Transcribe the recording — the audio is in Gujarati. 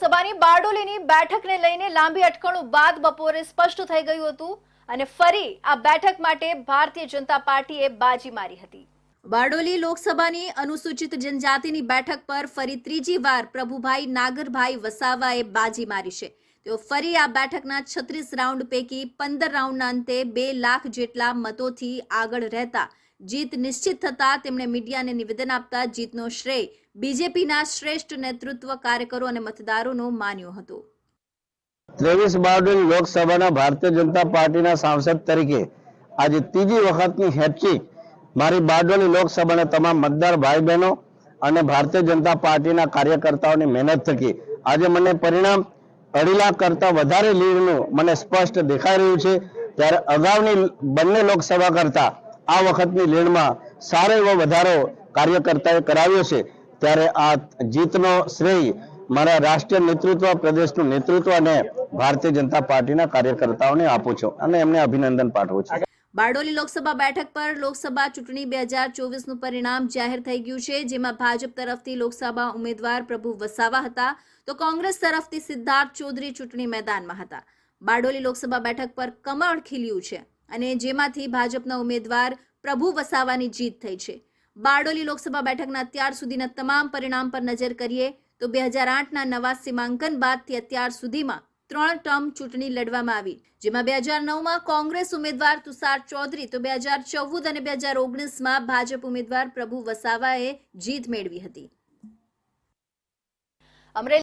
લોકસભાની બારડોલીની બેઠકને લઈને લાંબી અટકણો બાદ બપોરે સ્પષ્ટ થઈ ગયું હતું અને ફરી આ બેઠક માટે ભારતીય જનતા પાર્ટીએ બાજી મારી હતી. બારડોલી લોકસભાની અનુસૂચિત જનજાતિની બેઠક પર ફરી ત્રીજી વાર પ્રભુભાઈ નાગરભાઈ વસાવાએ બાજી મારી છે. તેઓ ફરી આ બેઠકના છત્રીસ રાઉન્ડ પૈકી પંદર રાઉન્ડના અંતે બે લાખ જેટલા મતોથી આગળ રહેતા. જીત નિશ્ચિત થતા તેમણે મીડિયાને નિવેદન આપતા જીતનો શ્રેય બીજેપીના શ્રેષ્ઠ નેતૃત્વ કાર્યકરો અને મતદારોનો માન્યો હતો. ત્રેવીસ બારડોલી લોકસભાના ભારતીય જનતા પાર્ટીના સાંસદ તરીકે આજે ત્રીજી વખતની હેટ્રિક મારી બારડોલી લોકસભાના તમામ મતદાર ભાઈ બહેનો અને ભારતીય જનતા પાર્ટીના કાર્યકર્તાઓની મહેનત થકી. આજે મને પરિણામ અઢી લાખ કરતા વધારે લીડનું મને સ્પષ્ટ દેખાઈ રહ્યું છે. ત્યારે અગાઉની બંને લોકસભા કરતા આ વખતની લીડમાં સારો એવો વધારો કાર્યકર્તાએ કરાવ્યો છે. ત્યારે આ જીતનો શ્રેય મારા રાષ્ટ્રીય નેતૃત્વ, પ્રદેશનું નેતૃત્વ અને ભારતીય જનતા પાર્ટીના કાર્યકર્તાઓને આપું છું અને એમને અભિનંદન પાઠવું છું. બારડોલી લોકસભા બેઠક પર લોકસભા ચૂંટણી બે હજાર ચોવીસનું પરિણામ જાહેર થઈ ગયું છે, જેમાં ભાજપ તરફથી લોકસભા ઉમેદવાર પ્રભુ વસાવા હતા, તો કોંગ્રેસ તરફથી સિદ્ધાર્થ ચૌધરી ચૂંટણી મેદાનમાં હતા. બારડોલી લોકસભા બેઠક પર કમળ ખીલ્યું છે અને જેમાંથી ભાજપના ઉમેદવાર પ્રભુ વસાવાની જીત થઈ છે. બારડોલી લોકસભા બેઠકના અત્યાર સુધીના તમામ પરિણામ પર નજર કરીએ, તો બે હજાર આઠના નવા સીમાંકન બાદથી અત્યાર સુધીમાં ત્રણ ટર્મ ચૂંટણી લડવામાં આવી, જેમાં બે હજાર નવમાં કોંગ્રેસ ઉમેદવાર તુષાર ચૌધરી, તો બે હજાર ચૌદ અને બે હજાર ઓગણીસમાં ભાજપ ઉમેદવાર પ્રભુ વસાવાએ જીત મેળવી હતી. અમરેલી